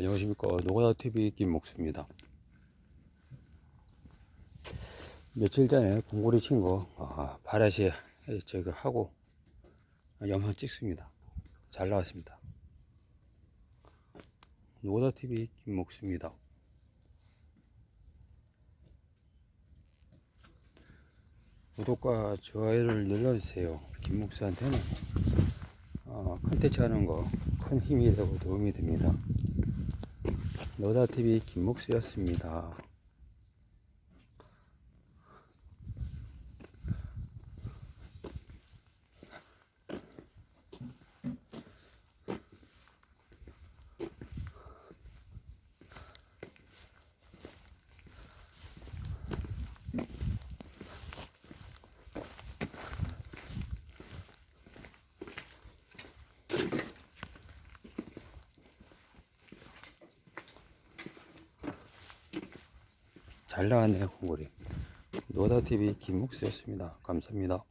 안녕하십니까. 노가다TV 김목수입니다. 며칠 전에 공고리 친거 아, 바라시 제가 하고 영상 찍습니다. 잘 나왔습니다. 노가다TV 김목수입니다. 구독과 좋아요를 눌러주세요. 김목수한테는 어, 컨텐츠 하는 거 큰 힘이 되고 도움이 됩니다. 노다TV 김목수였습니다. 잘 나왔네요, 공고리. 노다TV 김목수였습니다. 감사합니다.